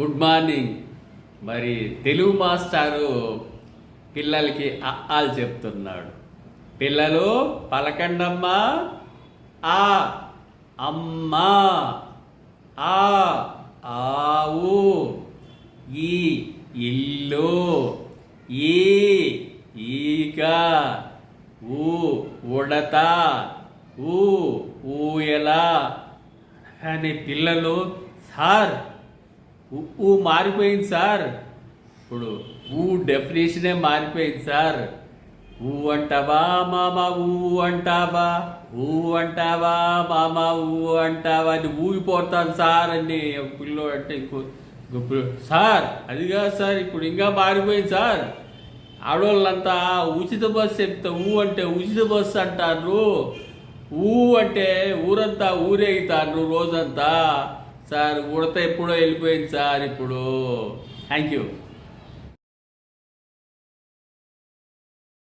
Good morning మరి తెలుగు మాస్టారు పిల్లలకి అఆలు చెప్తున్నాడు. పిల్లలు పలకండమ్మా. ఆ అమ్మా. ఆ ఆవు. ఈ ఇల్లు. ఈ ఈగ. ఊ ఉడత. ఊ ఊయల. అని పిల్లలు సార్ ఊ- మారిపోయింది సార్. ఇప్పుడు ఊ డెఫినేషనే మారిపోయింది సార్. ఊ అంటావా మామ ఊ అంటావా? ఊ అంటావా మామ ఊ అంటావా అని ఊగిపోతాను సార్ అని పిల్లో పిల్లోడు అంటే ఇంకో సార్ అది కాదు సార్ ఇప్పుడు ఇంకా మారిపోయింది సార్. ఆడవాళ్ళంతా ఉచిత బస్సు చెప్తే ఊ అంటే ఉచిత బస్సు అంటారు. ఊ అంటే ఊరంతా ఊరేగుతారు రోజంతా. సార్ ఉడత ఎప్పుడో వెళ్ళిపోయింది సార్ ఇప్పుడు. Thank you